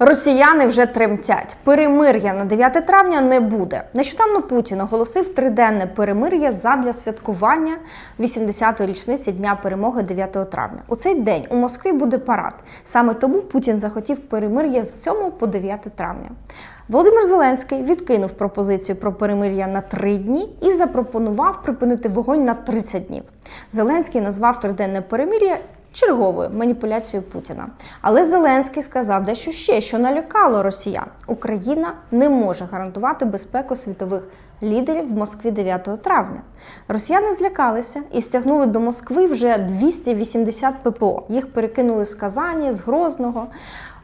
Росіяни вже тремтять. Перемир'я на 9 травня не буде. Нещодавно Путін оголосив триденне перемир'я задля святкування 80-ї річниці дня перемоги 9 травня. У цей день у Москві буде парад. Саме тому Путін захотів перемир'я з 7 по 9 травня. Володимир Зеленський відкинув пропозицію про перемир'я на три дні і запропонував припинити вогонь на 30 днів. Зеленський назвав триденне перемир'я черговою маніпуляцією Путіна. Але Зеленський сказав дещо ще, що налякало росіян. Україна не може гарантувати безпеку світових лідерів в Москві 9 травня. Росіяни злякалися і стягнули до Москви вже 280 ППО. Їх перекинули з Казані, з Грозного.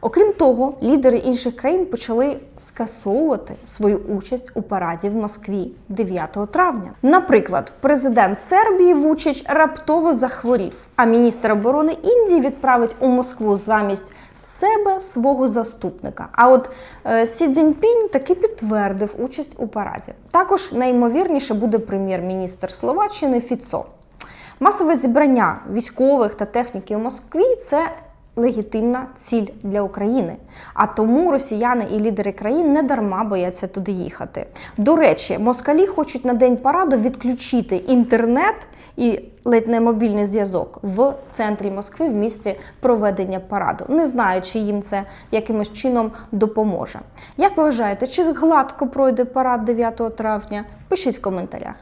Окрім того, лідери інших країн почали скасовувати свою участь у параді в Москві 9 травня. Наприклад, президент Сербії Вучич раптово захворів, а міністр оборони Індії відправить у Москву замість себе свого заступника. А от е, Сі Цзіньпінь таки підтвердив участь у параді. Також найімовірніше буде прем'єр-міністр Словаччини Фіцо. Масове зібрання військових та техніки у Москві це легітимна ціль для України. А тому росіяни і лідери країн не дарма бояться туди їхати. До речі, москалі хочуть на день параду відключити інтернет і ледь не мобільний зв'язок в центрі Москви в місці проведення параду. Не знаю, чи їм це якимось чином допоможе. Як ви вважаєте, чи гладко пройде парад 9 травня? Пишіть в коментарях.